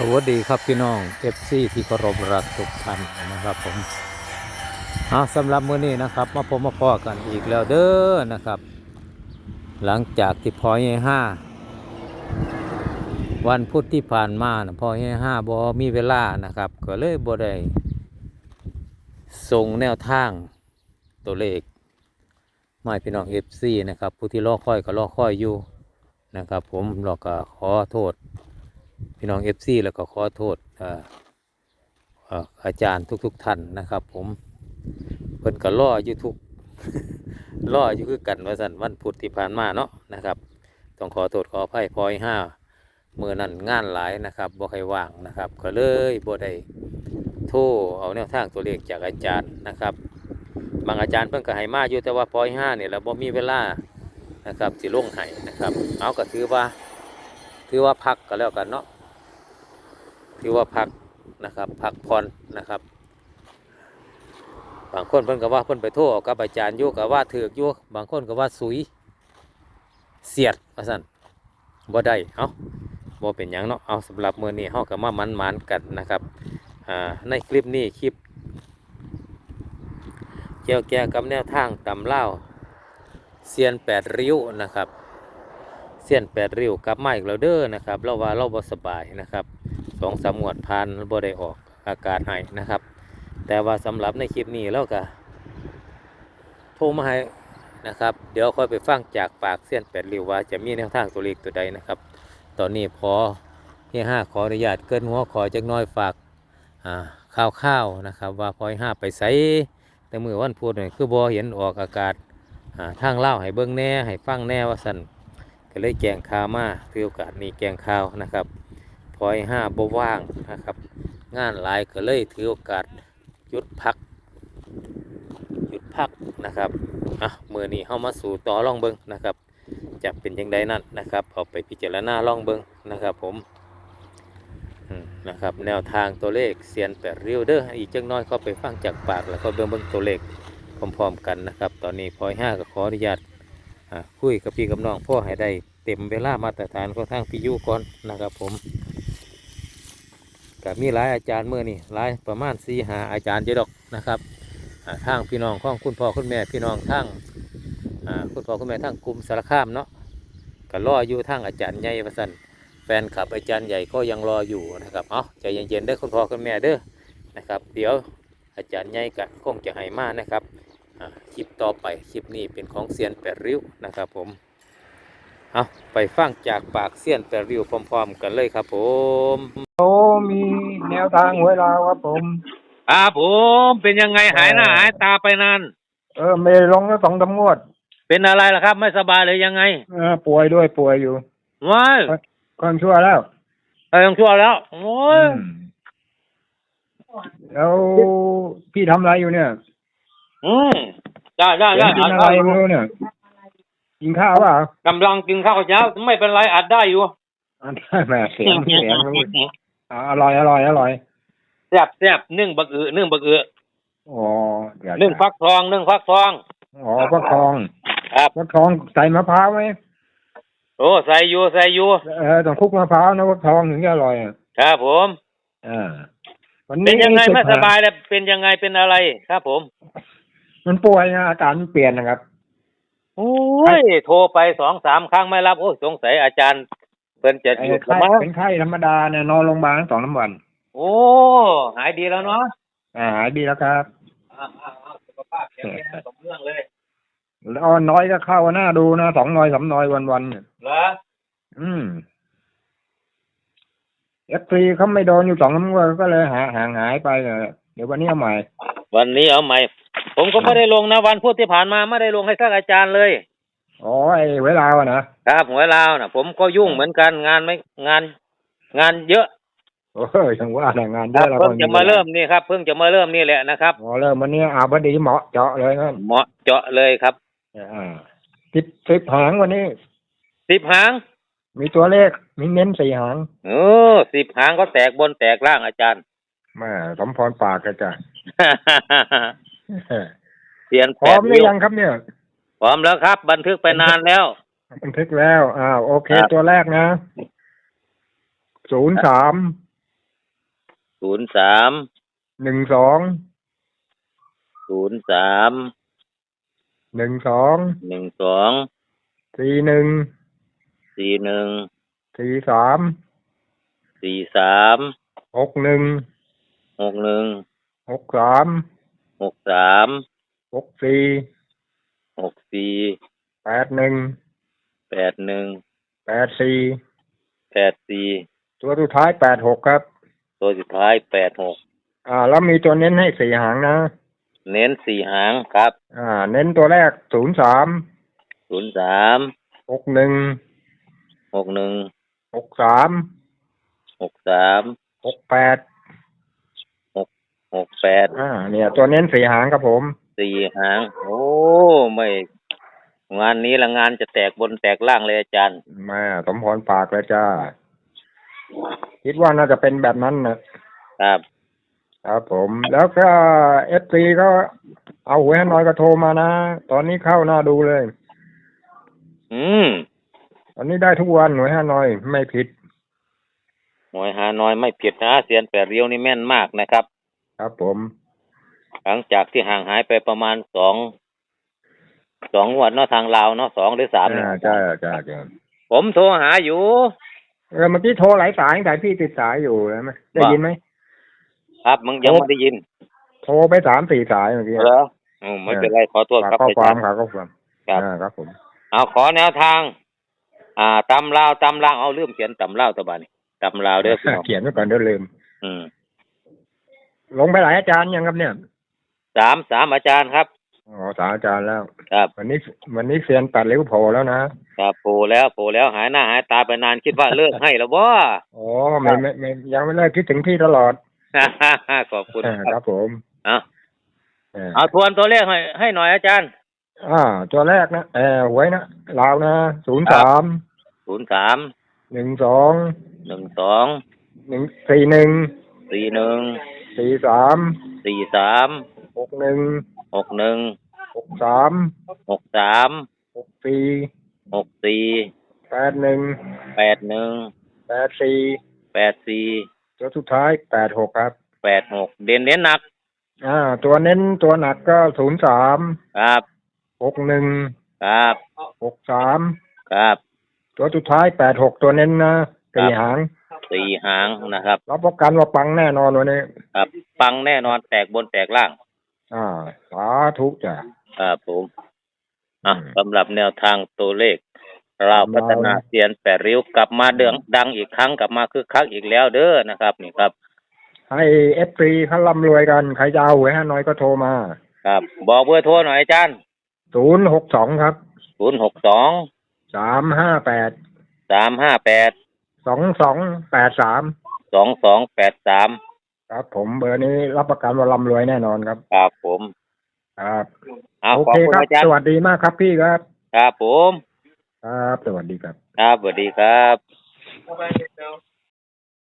สวัสดีครับพี่น้องเอฟซีที่เคารพรักทุกท่านนะครับผมเอาสำหรับมื้อนี้นะครับมาพบมาพ่อกันอีกแล้วเด้อนะครับ หลังจากที่พอเฮห้าวันพุธที่ผ่านมานะพอเฮห้าบอมีเวลานะครับ ก็เลยบ่ได้ส่งแนวทางตัวเลขไมาให้พี่น้องเอฟซีนะครับผู้ที่รอคอยก็รอคอยอยู่นะครับ ผมเราก็ขอโทษ พี่น้องเอฟซีแล้วก็ขอโทษอาจารย์ทุกๆทท่านนะครับ ผมเพิ่นก็ล่ออยู่ทุกล่ออยู่คือกันว่าสันวันพุธที่ผ่านมาเนาะนะครับต้องขอโทษขออภัยพอยห้าเมื่อนั้นงานหลายนะครับบ่ใครว่างนะครับ ก็เลยบ่ได้โทรเอาแนวทางตัวเลขจากอาจารย์นะครับ บางอาจารย์เพิ่นก็ให้มาอยู่แต่ว่าพอยห้าเนี่ยเราบ่มีเวลานะครับสิลงให้นะครับเอาก็ถือว่า ถือว่าพักก็แล้วกันเนาะถือว่าพักนะครับพักผ่อนนะครับบางคนเพิ่นก็ว่าเพิ่นไปโทษกับอาจารย์ยู่ก็ว่าถือกอยู่บางคนก็ว่าสุยเสียดว่าซั่นบ่ได้เอาบ่เป็นหยังเนาะเอาสำหรับมือนี้เฮาก็มามันๆกันนะครับอ่าในคลิปนี้คลิปเกี่ยวแก่กับแนวทางตำเล่าเซียนแปดริ้วนะครับ เสี้ยนแปดริ้วกลับมาอีกแล้วเด้อนะครับเราว่าเราบ่สบายนะครับสองสามวดผ่านบ่ได้ออกอากาศให้นะครับ แต่ว่าสำหรับในคลิปนี้เราก็โทรมาให้นะครับ เดี๋ยวค่อยไปฟังจากปากเสี้ยนแปดริ้วว่าจะมีแนวทางตัวเลขตัวใดนะครับ ตอนนี้พอที่ห้าขออนุญาตเกินหัวขอจักน้อยฝากอ่าวข้าวนะครับ ว่าพอยห้าไปใส่แต่มือวันพุธนี่คือบ่เห็นออกอากาศทางเล่าให้เบิ่งแน่ให้ฟังแน่ว่าสั่น ก็เลยแกงข้าวมาถือโอกาสนี้แกงข้าวนะครับพอยห้าบว่างนะครับ งานหลายก็เลยถือโอกาสหยุดพักหยุดพักนะครับอะมือนี้เข้ามาสู่ต่อล่องเบิงนะครับจะเป็นยังไงนั่นนะครับเอาไปพิจารณาล่องเบิงนะครับผมนะครับแนวทางตัวเลขเซียนแปดริ้วเด้ออีกจังน้อยก็ไปฟังจากปากแล้วก็เบิ่งเบิ่งตัวเลขพร้อมๆกันนะครับ ตอนนี้พอยห้าก็ขออนุญาต คุยกับพี่กับน้องพ่อให้ได้เต็มเวลามาตรฐานของทางพี่ยุก่อนนะครับผมกับมีหลายอาจารย์เมื่อนี่หลายประมาณสี่หาอาจารย์เจดอกนะครับอ่าทางพี่น้องของคุณพ่อคุณแม่พี่น้องทางคุณพ่อคุณแม่ทางกลุ่มสารคามเนาะก็รออยู่ทางอาจารย์ใหญ่ประสันแฟนคลับอาจารย์ใหญ่ก็ยังรออยู่นะครับเอาใจเย็นๆเด้อคุณพ่อคุณแม่เด้อนะครับ เดี๋ยวอาจารย์ใหญ่ก็คงจะให้มานะครับ คลิปต่อไปคลิปนี้เป็นของเซียนแปดริ้วนะครับผมเอาไปฟังจากปากเซียนแปดริ้วพร้อมๆ กันเลยครับผมโอ้มีแนวทางเวลาครับผมครับผมเป็นยังไงหายหน้าหายตาไปนานเออไม่ได้ลงแล้วสองสามงวด เป็นอะไรล่ะครับ ไม่สบายเลยยังไงเออป่วยด้วยป่วยอยู่ว้ายคนชั่วแล้วเออยังชั่วแล้วโอ้ยอืมแล้วพี่ทำอะไรอยู่เนี่ย อืมได้ได้เห็ได้นกินอัดอะไรได้ไม่รู้เนี่ยกินข้าวเปล่ากำลังกินข้าวเช้าไม่เป็นไรอัดได้อยู่อันได้แหม่เสียงเสียงอ่าอร่อยอร่อยอร่อยแซ่บแซ่บนึ่งบักอือนึ่งบักอืออ๋อเดี๋ยวนึ่งฟักทองนึ่งฟักทอง อ๋อฟักทองครับ ฟักทองใส่มะพร้าวไหมโอ้ใส่อยู่ใส่อยู่เออต้องคลุกมะพร้าวนะฟักทองถึงจะอร่อยอะครับผม อ่าวันเป็นี้นยังไงไม่สิสหบายแล้วเป็นยังไงเป็นอะไรครับผม มันป่วยนะอาการมันเปลี่ยนนะครับ โอ้ยโทรไปสองสามครั้งไม่รับโอ้ยสงสัยอาจารย์เพิ่นจะไอ้หยุดไข้แล้วมั้งเป็นไข้ธรรมดาเนี่ยนอนโรงพยาบาลสองน้ำวัน โอ้หายดีแล้วเนาะอ่าหายดีแล้วครับอ่าอ่าอ่าสุขภาพแข็งแรงสมเรื่องเลยแล้วเอาน้อยก็เข้าหน้าดูนะสองน้อยสามน้อยวันวันๆเนี่ยเหรออืมเอฟซีเขาไม่โดนอยู่สองน้ำวันก็เลยหาห่างหายไปเลยเดี๋ยววันนี้เอาใหม่วันนี้เอาใหม่ ผมก็ไม่ได้ลงนะวันพุธที่ผ่านมาไม่ได้ลงให้สักอาจารย์เลย อ๋อไอ้เวลาอะนะครับหวยลาวนะผมก็ยุ่งเหมือนกันงานไม่งาน งานเยอะโอ้ยถึงว่าแต่งงานคได้รับแล้วเพิ่งจะมาเริ่มนี่ครับเพิ่งจะมาเริ่มนี่แหละนะครับ อ๋อเริ่มวันนี้อาพอดีเหมาะเจาะเลยครับเหมาะเจาะเลยครับอ่าสิบสิบหางวันนี้ สิบหางมีตัวเลขมีเน้นสี่หางเออสิบหางก็แตกบนแตกล่างอาจารย์แม่สมพรปากกระจ้ะ เสียนพร้อมหรือยังครับเนี่ย พร้อมแล้วครับ บันทึกไปนานแล้ว บันทึกแล้วอ้าวโอเคครับตัวแรกนะศูนย์สามศูนย์สามหนึ่งสองศูนย์สามหนึ่งสองหนึ่งสองสี่หนึ่งสี่หนึ่งสี่สามสี่สามหกหนึ่งหกหนึ่ง หกสามหกสามหกสี่หกสี่แปดหนึ่งแปดหนึ่งแปดสี่แปดสี่ตัวสุดท้ายแปดหกครับ ตัวสุดท้ายแปดหกอ่า แล้วมีตัวเน้นให้สี่หางนะ เน้นสี่หางครับ อ่า เน้นตัวแรกศูนย์สามศูนย์สามหกหนึ่งหกหนึ่งหกสามหกสามหกแปด หกแปดอ่า เนี่ย ตัวเน้นสี่หางครับผม สี่หาง โอ้ไม่งานนี้ละงานจะแตกบนแตกล่างเลยอาจารย์แม่สมพรปากเลยจ้า คิดว่าน่าจะเป็นแบบนั้นนะครับ ครับผม แล้วก็เอฟซีก็เอาหวยน้อยก็โทรมานะ ตอนนี้เข้าหน้าดูเลย อืม ตอนนี้ได้ทุกวันหวยห้าน้อยไม่ผิดหน่วยหาน้อยไม่ผิดนะเสียนแปดเรียวนี่แม่นมากนะครับ ครับผม หลังจากที่ห่างหายไปประมาณสองสองงวันเนาะทางลาวเนาะสองหรือสามเนี่ยอ่าใช่ใช่ใช่ผมโทรหาอยู่ เออเมื่อกี้โทรหลายสายแต่พี่ติดสายอยู่ใช่ไหมได้ยินไหม ครับมึงยังโอ้ไม่ได้ยินโทรไปสามสี่สายเมื่อกี้เหรออืมไม่เป็นไรขอโทษฝากครับข้ออาควาจามรย์ฝากข้อความครับอ่าครับผม เอาขอแนวทาง อ่าตำลาวตำลาวเอาเรื่องเขียนตำลาวตะบานี่ตำลาวเด้อพี่น้องเขียนไว้ก่อนเดี๋ยวลืม อืม ลงไปหลายอาจารย์ยังครับเนี่ยสามสามอาจารย์ครับ อ๋อสามอาจารย์แล้ว ครับวันนี้วันนี้เซียนตัดเลี้ยวโผล่แล้วนะครับโผล่แล้วโผล่แล้วหายหน้าหายตาไปนานคิดว่าเลิกให้แล้วบ่อ๋อไม่ไม่ไม่ยังไม่เลิกคิดถึงพี่ตลอดขอบคุณอ่าคครัรับบผมเอาอ่าเอาทวนตัวเลขให้ให้หน่อยอาจารย์ อ่า ตัวแรกนะเออหวยนะลาวนะศูนย์สามศูนย์สามหนึ่งสองหนึ่งสองหนึ่งสี่หนึ่งสี่หนึ่ง สี่สามสี่สามหกหนึ่งหกหนึ่งหกสามหกสามหกสี่หกสี่แปดหนึ่งแปดหนึ่งแปดสี่แปดสี่ตัวสุดท้ายแปดหกครับแปดหกเด่นเน้นหนัก อ่า ตัวเน้นตัวหนักก็ศูนย์สามครับหกหนึ่งครับหกสามครับ ตัวสุดท้ายแปดหกตัวเน้นนะสี่หาง สี่หางนะครับรับประกันว่าปังแน่นอนวันนี้ ครับปังแน่นอนแตกบนแตกล่าง อ่า สาธุจ้ะครับผมอะอืมสำหรับแนวทางตัวเลข เราพัฒนาเสียนแปดริ้วกลับมาเดืองดังอีกครั้งกลับมาคึกคักอีกแล้วเด้อนะครับ นี่ครับ ให้เอฟซีเขาร่ำรวยกัน ใครจะเอาหวยห้าน้อยก็โทรมา ครับ บอกเบอร์โทรหน่อยอาจารย์ศูนย์หกสองครับศูนย์หกสองสามห้าแปดสามห้าแปด สองสองแปดสามสองสองแปดสามครับ ผมเบอร์นี้รับประกันว่าร่ำรวยแน่นอนครับครับผมครับเอาโอขอบเคคุณครับอาจารสย์วัสดีมากครับพี่ครับครับผม ครับสวัสดีครับ ครับสวัสดีครับ